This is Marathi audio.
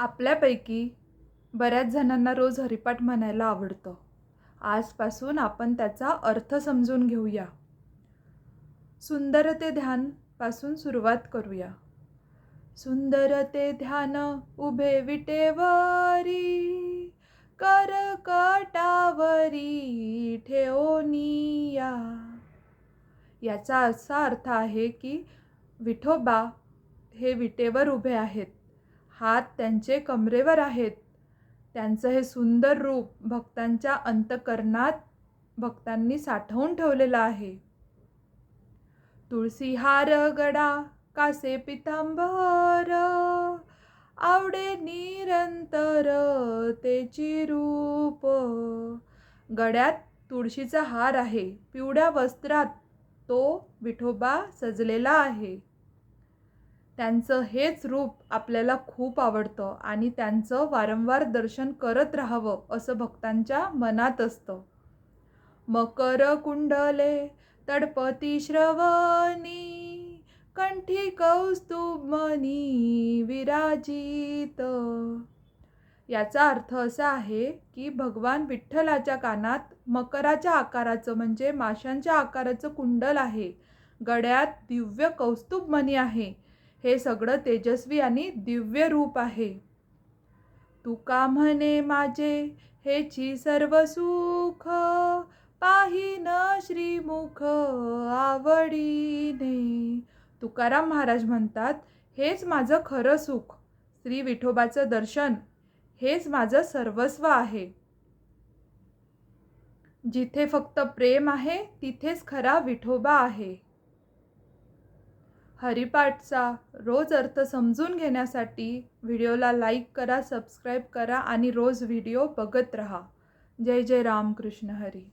आपल्यापैकी बऱ्याच जणांना रोज हरिपाठ म्हणायला आवडतं. आजपासून आपण त्याचा अर्थ समजून घेऊया. सुंदर ते सुरुवात करूया. सुंदर ते ध्यान उभे विटेवरी करकटावरी ठेवनिया याचा असा अर्थ आहे की विठोबा हे विटेवर उभे आहेत. हात त्यांचे कमरेवर आहेत. त्यांचं हे सुंदर रूप भक्तांच्या अंतकरणात भक्तांनी साठवून ठेवलेलं आहे. तुळसी हार गडा कासे पितांबर आवडे निरंतर तेची रूप. गड्यात तुळशीचा हार आहे. पिवळ्या वस्त्रात तो विठोबा सजलेला आहे. त्यांचं हेच रूप आपल्याला खूप आवडतं आणि त्यांचं वारंवार दर्शन करत राहावं असं भक्तांच्या मनात असतं. मकर कुंडले तडपती श्रवणी कंठी कौस्तुभमनी विराजित. याचा अर्थ असा आहे की भगवान विठ्ठलाच्या कानात मकराच्या आकाराचं म्हणजे माशांच्या आकाराचं कुंडल आहे. गड्यात दिव्य कौस्तुभमणी आहे. हे सगळं तेजस्वी आणि दिव्य रूप आहे. तुका म्हणे माझे हेची सर्व सुख पाहिन श्रीमुख आवडीने? तुकाराम महाराज म्हणतात हेच माझं खरं सुख. श्री विठोबाचं दर्शन. हेच माझं सर्वस्व आहे. जिथे फक्त प्रेम आहे तिथेच खरा विठोबा आहे. हरिपाठचा रोज अर्थ समजून घेण्यासाठी व्हिडिओला लाईक करा सबस्क्राईब करा आणि रोज व्हिडिओ बघत राहा. जय जय रामकृष्ण हरी.